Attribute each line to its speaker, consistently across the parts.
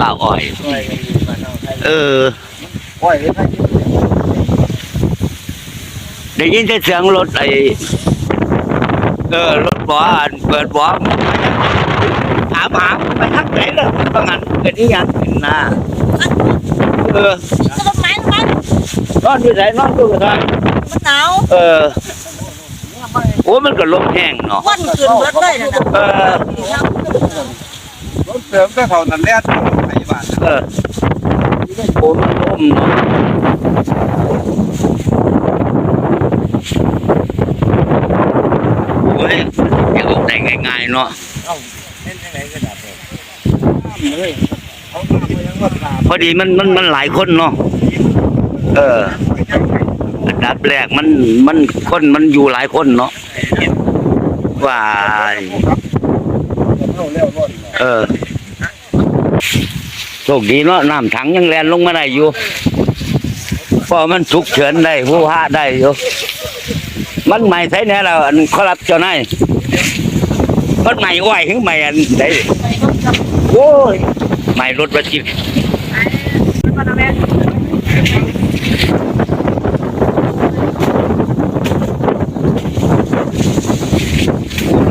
Speaker 1: ป่าอ้อย
Speaker 2: ช่วยกันอยู่บ้านเราไทย
Speaker 1: เออ
Speaker 2: อ้อยเลยไทยอยู่
Speaker 1: ได้ยินแต่เสียงรถไอ้เออรถบออันเปิดบอถามหาไปทักไหนเลยบางอันเป็นอีหยังขึ้นนะเออ
Speaker 3: ก็ต้นไม้ต้นไม้
Speaker 1: นอนที่ไหนนอนตู้ทาง
Speaker 3: มันหนาว
Speaker 1: เออโอ้มันก็ลมแห้งเนาะ
Speaker 3: วันขึ้นเบิดเลยนะนะ
Speaker 1: เออ
Speaker 2: รถ เสริมแต่เขานั่นแหละไทยบ้าน
Speaker 1: เออโอ้มันลมเนาะโอ้ยจะออกได้ง่ายๆเนาะ
Speaker 2: เอ้าเล่นยังไงก็ได้เลยเขามาเพื่อยังว่าตา
Speaker 1: พอดีมันมันมันหลายคนเนาะเอออันดับแรกมันมันคนมันอยู่หลายคนเนาะว่า
Speaker 2: เข้าเร็วรถ
Speaker 1: เออ โชคดีเนาะน้ำถังยังแลนลงมาได้อยู่เพราะมันฉุกเฉินได้ผู้หาได้อยู่มันใหม่ใช่แน่เราอันขอรับเจ้านายมันใหม่อ้อยหรือใหม่อันใดโอ้ยใหม่รถบัสจิบ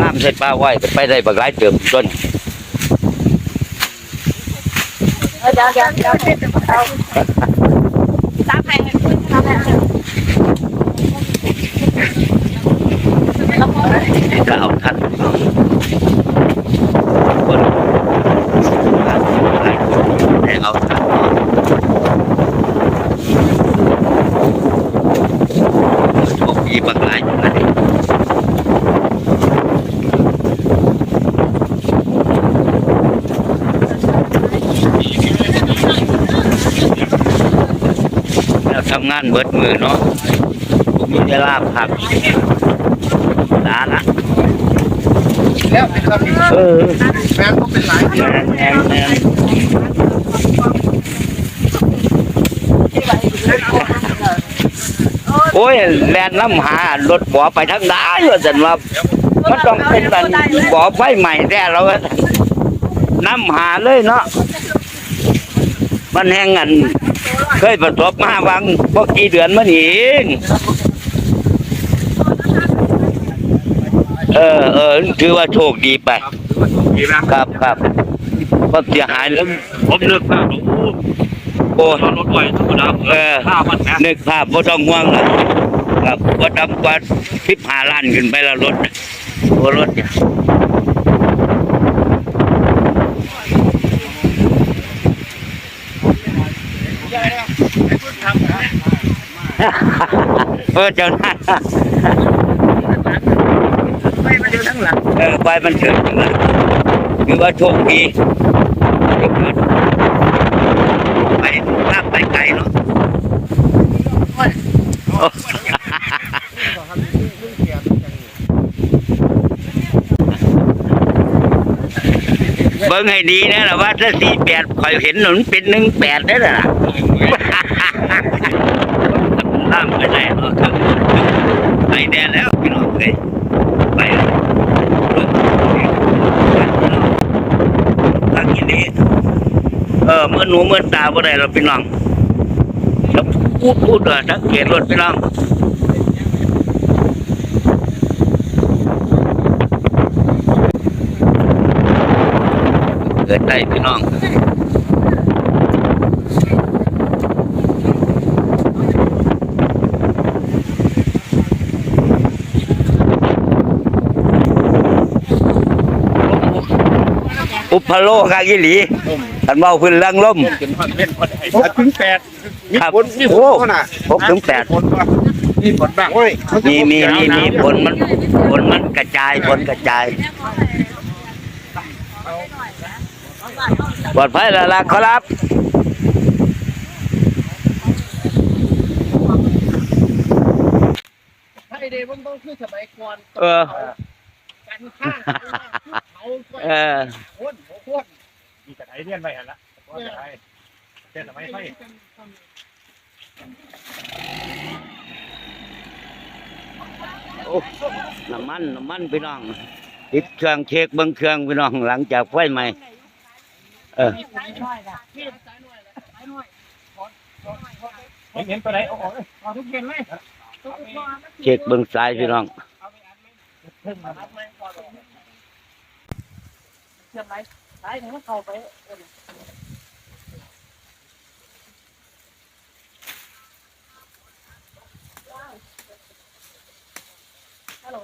Speaker 1: น้ำใส่ปลาไว้ไปได้บักหลายเติมต้น
Speaker 3: เดี๋ยวเดี๋ยวเดี๋ยวเอาตามไปตามไป
Speaker 1: ก็เอาทันคนหลายคนได้เอาทันโชคดีบักหลายอยู่นะแล้ว ทำงานเบิดมือเนาะผมมีเวลาพักลาละ
Speaker 2: แล้วเป็นคำนี้
Speaker 1: เออ
Speaker 2: แฟนก็เป็นหลาย
Speaker 1: แมนแมนแมนโอ้ยแลนน้ำหารถบ่อไปทางใดว่าสันว่ามันต้องเป็นแบบบ่อไฟใหม่แท้เราก็น้ำหาเลยเนาะมันแห้งอัน เคยประสบมาวังพวกกี่เดือนมานี่เองเออเออถือว่าโชคดีไป
Speaker 2: ดีนะครับ
Speaker 1: ครับความเสียหายแล้ว
Speaker 4: ผมนึกภาพโอ้
Speaker 1: โอ้
Speaker 4: โหรถไฟธรรมดา
Speaker 1: เออ
Speaker 4: ข้าวมันนะ
Speaker 1: นึกภาพบ่ต้องห่วงเลยครับบ่ต่ำกว่าสิบห้าล้านขึ้นไปแล้วรถน่ะโอ้รถเนี่ย เออเจ้าหน้า
Speaker 2: ไม่มาเจอทั้งหลัง
Speaker 1: เออไปมันเถิดจังเลยถือว่าโชคดีไปลากไปไกลเนาะโอ้เบิ่งให้ดีนะล่ะว่าถ้าสี่แปดคอยเห็นหนุนเป็นหนึ่งแปดได้ล่ะ ล่ามไปไหนเนาะครับไปแดนแล้วพี่น้องเอ้ยไปแล้วทักอีนี้เออเมื่อหนูเมื่อตาบ่ได้เราพี่น้องแล้วพูดพูดเออสังเกตรถพี่น้องเกิดได้พี่น้อง อุปโลกากิหลีท่านเมาพื้นเรื่องล่ม
Speaker 2: เป็นพันเป็นพันไอ้สัตว์ถึงแปดมี
Speaker 1: ครับ
Speaker 2: ผลมีผ
Speaker 1: โอ้
Speaker 2: ลน่ะ
Speaker 1: หกถึงแปด
Speaker 2: ผลว่ามีผลบ้างโอ้ย
Speaker 1: มีมีมีมีผลมันผลมันกระจายผลกระจายปลอดภัยแล้วล่ะครับ
Speaker 2: ไทยเดย์มันต้องคือสมัยก่อน
Speaker 1: เออ
Speaker 2: กันข้างเขา
Speaker 1: เออ
Speaker 2: โคนโคน
Speaker 4: มีแต่ไอ เดียนไปหันละว่าจะไอเส้นทำไมไฟ
Speaker 1: โอ้น้ำมันน้ำมันพี่น้องติดเครื่องเช็คเบิ้งเครื่องพี่น้องหลังจากไฟใหม่เอเออ
Speaker 4: เห็นเห็นตัวไหนเอาออกเลยเอาทุกเย็นเลย
Speaker 1: เช็คเบิ่งซ้ายพี่น้อง
Speaker 3: เชื่อมไหม สายถึงเข้าไปฮัลโหล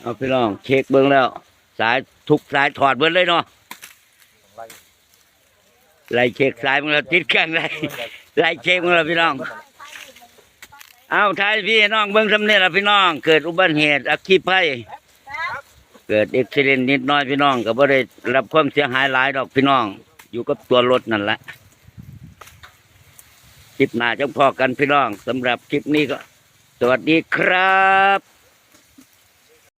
Speaker 1: เอาพี่น้องเช็คเบิ่งแล้ว สายทุกสายถอดเบิดเลยเนาะไล่เช็คสายมึงแล้วติดเครื่องไล่ไล่เช็คมึงแล้วพี่น้อง เอาทายพี่น้องเบิ่งสำเนียละพี่น้อง เกิดอุบัติเหตุอัคคีภัยเกิดอุบิเหตุนิดน้อยพี่น้องก็บ่ได้รับความเสียหายหลายดอกพี่น้อง อยู่กับตัวรถนั่นแหละคลิปหน้าจะพอกันพี่น้องสำหรับคลิปนี้ก็ สวัสดีครับ